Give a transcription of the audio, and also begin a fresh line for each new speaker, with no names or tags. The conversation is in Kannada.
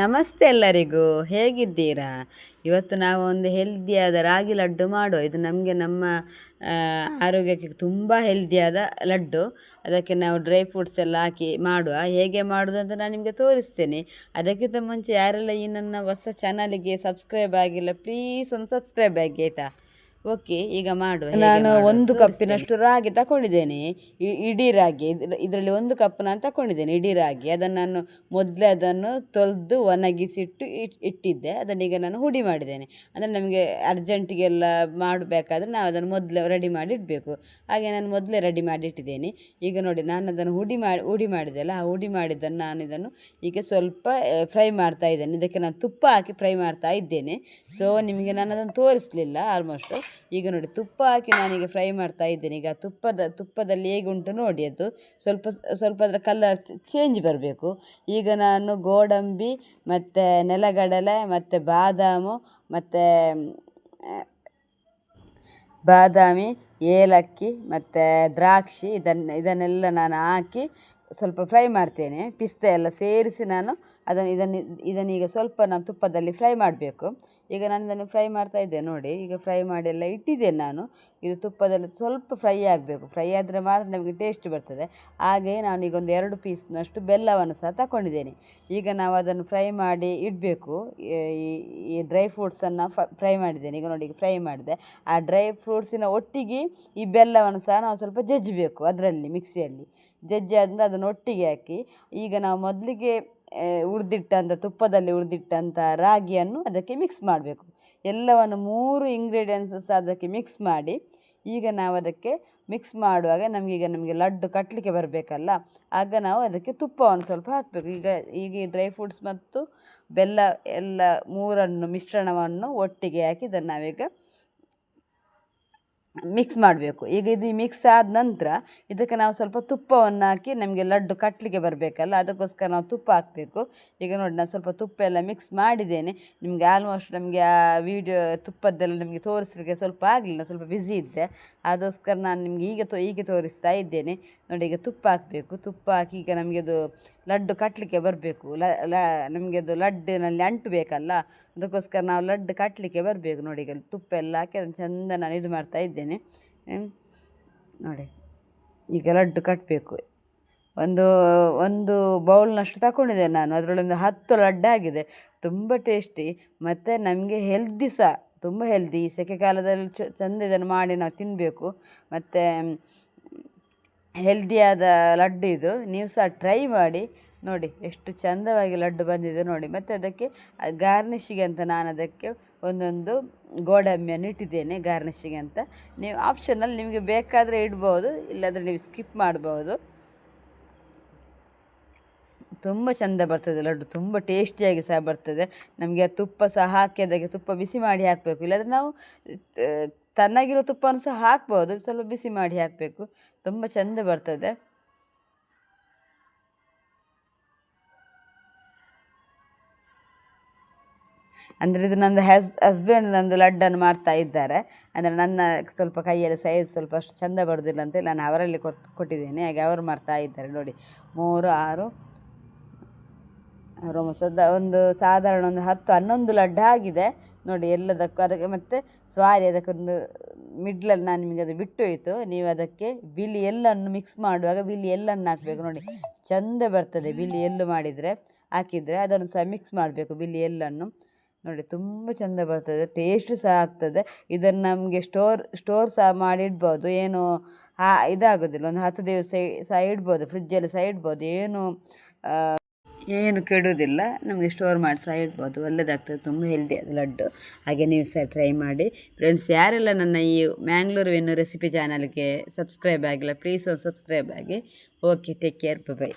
ನಮಸ್ತೆ ಎಲ್ಲರಿಗೂ, ಹೇಗಿದ್ದೀರಾ? ಇವತ್ತು ನಾವು ಒಂದು ಹೆಲ್ದಿಯಾದ ರಾಗಿ ಲಡ್ಡು ಮಾಡುವ. ಇದು ನಮಗೆ ನಮ್ಮ ಆರೋಗ್ಯಕ್ಕೆ ತುಂಬ ಹೆಲ್ದಿಯಾದ ಲಡ್ಡು. ಅದಕ್ಕೆ ನಾವು ಡ್ರೈ ಫ್ರೂಟ್ಸ್ ಎಲ್ಲ ಹಾಕಿ ಮಾಡುವ. ಹೇಗೆ ಮಾಡೋದು ಅಂತ ನಾನು ನಿಮಗೆ ತೋರಿಸ್ತೇನೆ. ಅದಕ್ಕಿಂತ ಮುಂಚೆ ಯಾರೆಲ್ಲ ಈ ನನ್ನ ಹೊಸ ಚಾನಲಿಗೆ ಸಬ್ಸ್ಕ್ರೈಬ್ ಆಗಿಲ್ಲ ಪ್ಲೀಸ್ ಒಂದು ಸಬ್ಸ್ಕ್ರೈಬ್ ಆಗಿ, ಆಯಿತಾ? ಓಕೆ ಈಗ ಮಾಡುವ ನಾನು ಒಂದು ಕಪ್ಪಿನಷ್ಟು ರಾಗಿ ತಗೊಂಡಿದ್ದೇನೆ ಇ- ಇಡೀ ರಾಗಿ ಇದರಲ್ಲಿ ಒಂದು ಕಪ್ ನಾನು ತಗೊಂಡಿದ್ದೇನೆ ಇಡೀ ರಾಗಿ. ಅದನ್ನು ನಾನು ಮೊದಲೇ ಅದನ್ನು ತೊಳೆದು ಒಣಗಿಸಿಟ್ಟು ಇಟ್ ಇಟ್ಟಿದ್ದೆ. ಅದನ್ನೀಗ ನಾನು ಹುಡಿ ಮಾಡಿದ್ದೇನೆ. ಅಂದರೆ ನಮಗೆ ಅರ್ಜೆಂಟಿಗೆಲ್ಲ ಮಾಡಬೇಕಾದ್ರೆ ನಾವು ಅದನ್ನು ಮೊದಲೇ ರೆಡಿ ಮಾಡಿ ಇಡಬೇಕು. ಹಾಗೆ ನಾನು ಮೊದಲೇ ರೆಡಿ ಮಾಡಿ ಇಟ್ಟಿದ್ದೇನೆ. ಈಗ ನೋಡಿ ನಾನು ಅದನ್ನು ಹುಡಿ ಮಾಡಿ ಹುಡಿ ಮಾಡಿದೆಲ್ಲ ಆ ಹುಡಿ ಮಾಡಿದ್ದನ್ನು ನಾನು ಇದನ್ನು ಈಗ ಸ್ವಲ್ಪ ಫ್ರೈ ಮಾಡ್ತಾ ಇದ್ದೇನೆ. ಇದಕ್ಕೆ ನಾನು ತುಪ್ಪ ಹಾಕಿ ಫ್ರೈ ಮಾಡ್ತಾ ಇದ್ದೇನೆ. ಸೊ ನಿಮಗೆ ನಾನು ಅದನ್ನು ತೋರಿಸಲಿಲ್ಲ ಆಲ್ಮೋಸ್ಟ್ ಈಗ ನೋಡಿ ತುಪ್ಪ ಹಾಕಿ ನಾನೀಗ ಫ್ರೈ ಮಾಡ್ತಾ ಇದ್ದೇನೆ. ಈಗ ತುಪ್ಪದ, ತುಪ್ಪದಲ್ಲಿ ಹೇಗೆ ಉಂಟು ನೋಡಿ ಅದು. ಸ್ವಲ್ಪ ಸ್ವಲ್ಪ ಅದರ ಕಲರ್ ಚೇಂಜ್ ಬರಬೇಕು. ಈಗ ನಾನು ಗೋಡಂಬಿ, ಮತ್ತು ನೆಲಗಡಲೆ, ಮತ್ತು ಬಾದಾಮು, ಮತ್ತು, ಬಾದಾಮಿ, ಏಲಕ್ಕಿ, ಮತ್ತು ದ್ರಾಕ್ಷಿ ಇದನ್ನು, ಇದನ್ನೆಲ್ಲ ನಾನು ಹಾಕಿ ಸ್ವಲ್ಪ ಫ್ರೈ ಮಾಡ್ತೇನೆ. ಪಿಸ್ತೆ ಎಲ್ಲ ಸೇರಿಸಿ ನಾನು ಅದನ್ನು, ಇದನ್ನು ಇದನ್ನೀಗ ಸ್ವಲ್ಪ ನಾನು ತುಪ್ಪದಲ್ಲಿ ಫ್ರೈ ಮಾಡಬೇಕು. ಈಗ ನಾನು ಇದನ್ನು ಫ್ರೈ ಮಾಡ್ತಾ ಇದ್ದೆ ನೋಡಿ, ಈಗ ಫ್ರೈ ಮಾಡಿ ಎಲ್ಲ ಇಟ್ಟಿದ್ದೇನೆ ನಾನು. ಇದು ತುಪ್ಪದಲ್ಲಿ ಸ್ವಲ್ಪ ಫ್ರೈ ಆಗಬೇಕು. ಫ್ರೈ ಆದರೆ ಮಾತ್ರ ನಮಗೆ ಟೇಸ್ಟ್ ಬರ್ತದೆ. ಹಾಗೆ ಈಗ ಒಂದು ಎರಡು ಪೀಸ್ನಷ್ಟು ಬೆಲ್ಲವನ್ನು ಸಹ ತಗೊಂಡಿದ್ದೇನೆ ಈಗ ನಾವು ಅದನ್ನು ಫ್ರೈ ಮಾಡಿ ಇಡಬೇಕು. ಈ ಡ್ರೈ ಫ್ರೂಟ್ಸನ್ನು ಫ್ರೈ ಮಾಡಿದ್ದೇನೆ. ಈಗ ನೋಡಿ, ಈಗ ಫ್ರೈ ಮಾಡಿದೆ. ಆ ಡ್ರೈ ಫ್ರೂಟ್ಸಿನ ಒಟ್ಟಿಗೆ ಈ ಬೆಲ್ಲವನ್ನು ಸಹ ನಾವು ಸ್ವಲ್ಪ ಜಜ್ಜಬೇಕು ಅದರಲ್ಲಿ, ಮಿಕ್ಸಿಯಲ್ಲಿ. ಜಜ್ಜಿ ಆದ್ಮೇಲೆ ಅದನ್ನು ಒಟ್ಟಿಗೆ ಹಾಕಿ, ಈಗ ನಾವು ಮೊದಲಿಗೆ ಹುರಿದಿಟ್ಟಂಥ ತುಪ್ಪದಲ್ಲಿ ಉರಿದಿಟ್ಟಂಥ ರಾಗಿಯನ್ನು ಅದಕ್ಕೆ ಮಿಕ್ಸ್ ಮಾಡಬೇಕು. ಎಲ್ಲವನ್ನು ಮೂರು ಇಂಗ್ರೀಡಿಯೆಂಟ್ಸಸ್ ಅದಕ್ಕೆ ಮಿಕ್ಸ್ ಮಾಡಿ, ಈಗ ನಾವು ಅದಕ್ಕೆ ಮಿಕ್ಸ್ ಮಾಡುವಾಗ ನಮಗೀಗ ನಮಗೆ ಲಡ್ಡು ಕಟ್ಟಲಿಕ್ಕೆ ಬರಬೇಕಲ್ಲ, ಆಗ ನಾವು ಅದಕ್ಕೆ ತುಪ್ಪವನ್ನು ಸ್ವಲ್ಪ ಹಾಕಬೇಕು. ಈಗ ಈಗ ಡ್ರೈ ಫ್ರೂಟ್ಸ್ ಮತ್ತು ಬೆಲ್ಲ ಎಲ್ಲ ಮೂರನ್ನು ಮಿಶ್ರಣವನ್ನು ಒಟ್ಟಿಗೆ ಹಾಕಿ, ಇದನ್ನು ನಾವೀಗ ಮಿಕ್ಸ್ ಮಾಡಬೇಕು. ಈಗ ಇದು ಮಿಕ್ಸ್ ಆದ ನಂತರ ಇದಕ್ಕೆ ನಾವು ಸ್ವಲ್ಪ ತುಪ್ಪವನ್ನು ಹಾಕಿ ನಮಗೆ ಲಡ್ಡು ಕಟ್ಟಲಿಕ್ಕೆ ಬರಬೇಕಲ್ಲ, ಅದಕ್ಕೋಸ್ಕರ ನಾವು ತುಪ್ಪ ಹಾಕಬೇಕು. ಈಗ ನೋಡಿ, ನಾನು ಸ್ವಲ್ಪ ತುಪ್ಪ ಎಲ್ಲ ಮಿಕ್ಸ್ ಮಾಡಿದ್ದೇನೆ. ನಿಮಗೆ ಆಲ್ಮೋಸ್ಟ್ ನಮಗೆ ಆ ವಿಡಿಯೋ ತುಪ್ಪದ್ದೆಲ್ಲ ನಿಮಗೆ ತೋರಿಸಲಿಕ್ಕೆ ಸ್ವಲ್ಪ ಆಗಲಿಲ್ಲ, ಸ್ವಲ್ಪ ಬ್ಯುಸಿ ಇದ್ದೆ. ಅದಕ್ಕೋಸ್ಕರ ನಾನು ನಿಮಗೆ ಈಗ ತೋ, ಈಗ ತೋರಿಸ್ತಾ ಇದ್ದೇನೆ. ನೋಡಿ, ಈಗ ತುಪ್ಪ ಹಾಕಬೇಕು. ತುಪ್ಪ ಹಾಕಿ ಈಗ ನಮಗೆ ಅದು ಲಡ್ಡು ಕಟ್ಟಲಿಕ್ಕೆ ಬರಬೇಕು. ಲ ಲ, ನಮಗೆ ಅದು ಲಡ್ಡಿನಲ್ಲಿ ಅಂಟು ಬೇಕಲ್ಲ ಅದಕ್ಕೋಸ್ಕರ ನಾವು ಲಡ್ಡು ಕಟ್ಟಲಿಕ್ಕೆ ಬರಬೇಕು. ನೋಡಿ, ಈಗ ತುಪ್ಪ ಎಲ್ಲ ಹಾಕಿ ಅದನ್ನು ಚೆಂದ ನಾನು ಇದು ಮಾಡ್ತಾ ಇದ್ದೇನೆ. ನೋಡಿ, ಈಗ ಲಡ್ಡು ಕಟ್ಟಬೇಕು ಒಂದು ಒಂದು ಬೌಲ್ನಷ್ಟು ತಗೊಂಡಿದ್ದೇನೆ ನಾನು. ಅದರಲ್ಲೊಂದು ಹತ್ತು ಲಡ್ಡು ಆಗಿದೆ. ತುಂಬ ಟೇಸ್ಟಿ ಮತ್ತು ನಮಗೆ ಹೆಲ್ದಿ ಸಹ ತುಂಬ ಹೆಲ್ದಿ ಈ ಸೆಕೆ ಕಾಲದಲ್ಲಿ ಚ, ಚೆಂದ ಇದನ್ನು ಮಾಡಿ ನಾವು ತಿನ್ನಬೇಕು ಮತ್ತು ಹೆಲ್ದಿಯಾದ ಲಡ್ಡು ಇದು. ನೀವು ಸಹ ಟ್ರೈ ಮಾಡಿ, ನೋಡಿ ಎಷ್ಟು ಚಂದವಾಗಿ ಲಡ್ಡು ಬಂದಿದೆ ನೋಡಿ. ಮತ್ತು ಅದಕ್ಕೆ ಗಾರ್ನಿಶಿಗೆ ಅಂತ ನಾನು ಅದಕ್ಕೆ ಒಂದೊಂದು ಗೋಡಂಬಿಯನ್ನು ಇಟ್ಟಿದ್ದೇನೆ ಗಾರ್ನಿಷಿಗೆ ಅಂತ. ನೀವು ಆಪ್ಷನಲ್ಲಿ ನಿಮಗೆ ಬೇಕಾದರೆ ಇಡ್ಬೋದು, ಇಲ್ಲಾಂದರೆ ನೀವು ಸ್ಕಿಪ್ ಮಾಡ್ಬೋದು. ತುಂಬ ಚೆಂದ ಬರ್ತದೆ ಲಡ್ಡು, ತುಂಬ ಟೇಸ್ಟಿಯಾಗಿ ಸಹ ಬರ್ತದೆ. ನಮಗೆ ತುಪ್ಪ ಸಹ ಹಾಕಿ ಅದಕ್ಕೆ ತುಪ್ಪ ಬಿಸಿ ಮಾಡಿ ಹಾಕಬೇಕು. ಇಲ್ಲಾಂದರೆ ನಾವು ತಣ್ಣಗಿರೋ ತುಪ್ಪವನ್ನು ಸಹ ಹಾಕ್ಬೋದು, ಸ್ವಲ್ಪ ಬಿಸಿ ಮಾಡಿ ಹಾಕಬೇಕು. ತುಂಬ ಚೆಂದ ಬರ್ತದೆ. ಅಂದರೆ ಇದು ನಂದು ಹಸ್, ಹಸ್ಬೆಂಡ್ ನಂದು ಲಡ್ಡನ್ನು ಮಾಡ್ತಾ ಇದ್ದಾರೆ. ಅಂದರೆ ನನ್ನ ಸ್ವಲ್ಪ ಕೈಯಲ್ಲಿ ಸೈಜ್ ಸ್ವಲ್ಪ ಅಷ್ಟು ಚೆಂದ ಬರೋದಿಲ್ಲ ಅಂತೇಳಿ ನಾನು ಅವರಲ್ಲಿ ಕೊಟ್ಟು ಕೊಟ್ಟಿದ್ದೇನೆ. ಹಾಗೆ ಅವರು ಮಾಡ್ತಾ ಇದ್ದಾರೆ ನೋಡಿ. ಮೂರು, ಆರು. ಆರು ಸದ ಒಂದು ಸಾಧಾರಣ ಒಂದು ಹತ್ತು, ಹನ್ನೊಂದು ಲಡ್ಡು ಆಗಿದೆ. ನೋಡಿ, ಎಲ್ಲದಕ್ಕೂ ಅದಕ್ಕೆ ಮತ್ತು ಸ್ವಾರಿ ಅದಕ್ಕೊಂದು ಮಿಡ್ಲಲ್ಲಿ ನಾನು ನಿಮಗೆ ಅದು ಬಿಟ್ಟು ಹೋಯಿತು. ನೀವು ಅದಕ್ಕೆ ಬಿಲಿ ಎಲ್ಲನ್ನು ಮಿಕ್ಸ್ ಮಾಡುವಾಗ ಬಿಲಿ ಎಲ್ಲನ್ನು ಹಾಕಬೇಕು. ನೋಡಿ, ಚೆಂದ ಬರ್ತದೆ ಬಿಲಿ ಎಲ್ಲು ಮಾಡಿದರೆ, ಹಾಕಿದರೆ ಅದನ್ನು ಸಹ ಮಿಕ್ಸ್ ಮಾಡಬೇಕು ಬಿಲಿ ಎಲ್ಲನ್ನು. ನೋಡಿ, ತುಂಬ ಚೆಂದ ಬರ್ತದೆ ಟೇಸ್ಟ್ ಸಹ ಆಗ್ತದೆ. ಇದನ್ನು ನಮಗೆ ಸ್ಟೋರ್ ಸ್ಟೋರ್ ಸಹ ಮಾಡಿ ಇಡ್ಬೋದು. ಏನು ಹಾ, ಇದಾಗೋದಿಲ್ಲ. ಒಂದು ಹತ್ತು ದಿವಸ ಸಹ ಇಡ್ಬೋದು ಫ್ರಿಜ್ಜಲ್ಲಿ ಸಹ ಇಡ್ಬೋದು. ಏನು ಏನು ಕೆಡೋದಿಲ್ಲ ನಮಗೆ ಸ್ಟೋರ್ ಮಾಡಿ ಸಹ ಇಡ್ಬೋದು. ಒಳ್ಳೆಯದಾಗ್ತದೆ ತುಂಬ ಹೆಲ್ದಿ ಅದು ಲಡ್ಡು. ಹಾಗೆ ನೀವು ಸಹ ಟ್ರೈ ಮಾಡಿ. ಫ್ರೆಂಡ್ಸ್ ಯಾರೆಲ್ಲ ನನ್ನ ಈ ಮ್ಯಾಂಗ್ಳೂರುವಿನ ರೆಸಿಪಿ ಚಾನಲ್ಗೆ ಸಬ್ಸ್ಕ್ರೈಬ್ ಆಗಿಲ್ಲ ಪ್ಲೀಸ್ ಒಂದು ಸಬ್ಸ್ಕ್ರೈಬ್ ಆಗಿ. Okay take care bye